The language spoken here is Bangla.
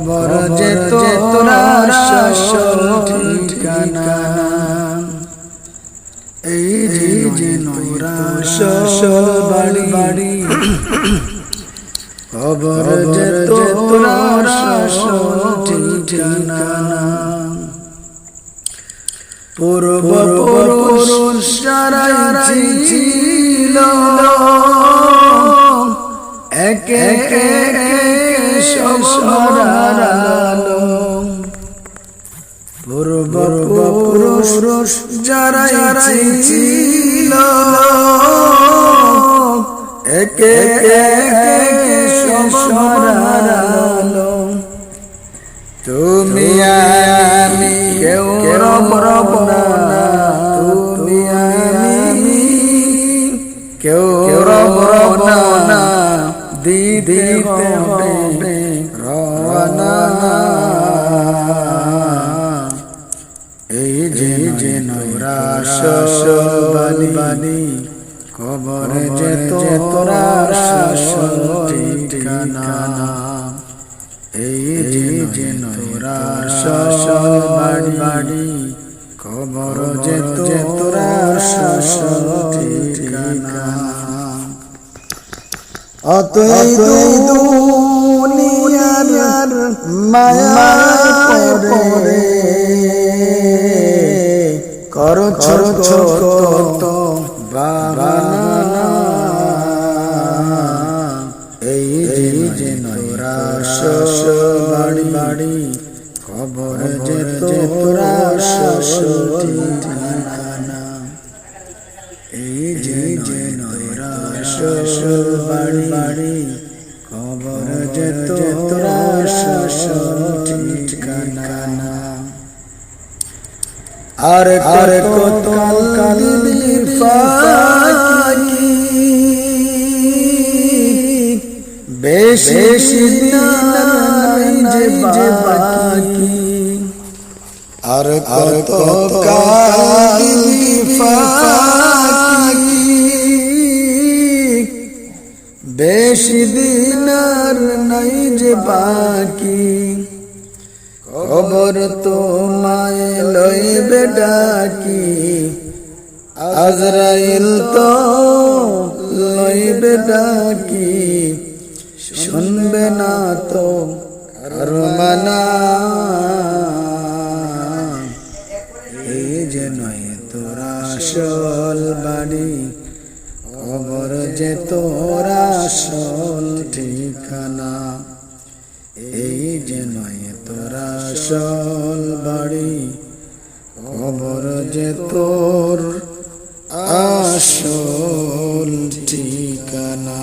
কবর যে তোরা ঠিকানা। এই যে নোরা বাড়ি। বাড়ি খবর যে তোরা শাসন ঠিকানা। পূর্ব পুরুষ ছিল। একে একে সসরালো পূর্ব পুরুষ যারাই ছিল একে সসরালো তুমি আমি কেউ রব রব না। দিতে হবে রওনা এই যে যে নোরা বানি কবর যে তোরা ঠিকানা এই যে যে নোরা বাড়ি বাড়ি কবর যে তোরা অতই দুনিয়ার মায়া পড়ে। কর ছোট ছোট এই যে বাড়ি বাড়ি খবর যে তোরা এই যে যে নোরা বাড়ি বাড়ি খবর যে তোরা ঠিকানা আর কত কালি আর কত কালি বেশি দিন আর নাই যে বাকি। খবর তো মায় লইবে ডাকি। আজরাইল তো লইবে ডাকি। শুনবে না তো আর মানা। এই যে নয় তোরা সল বাড়ি। কবর যে তোরা সল ঠিকানা, এই যে নয় তোরা সল বাড়ি। কবর যে তোর আসল ঠিকানা।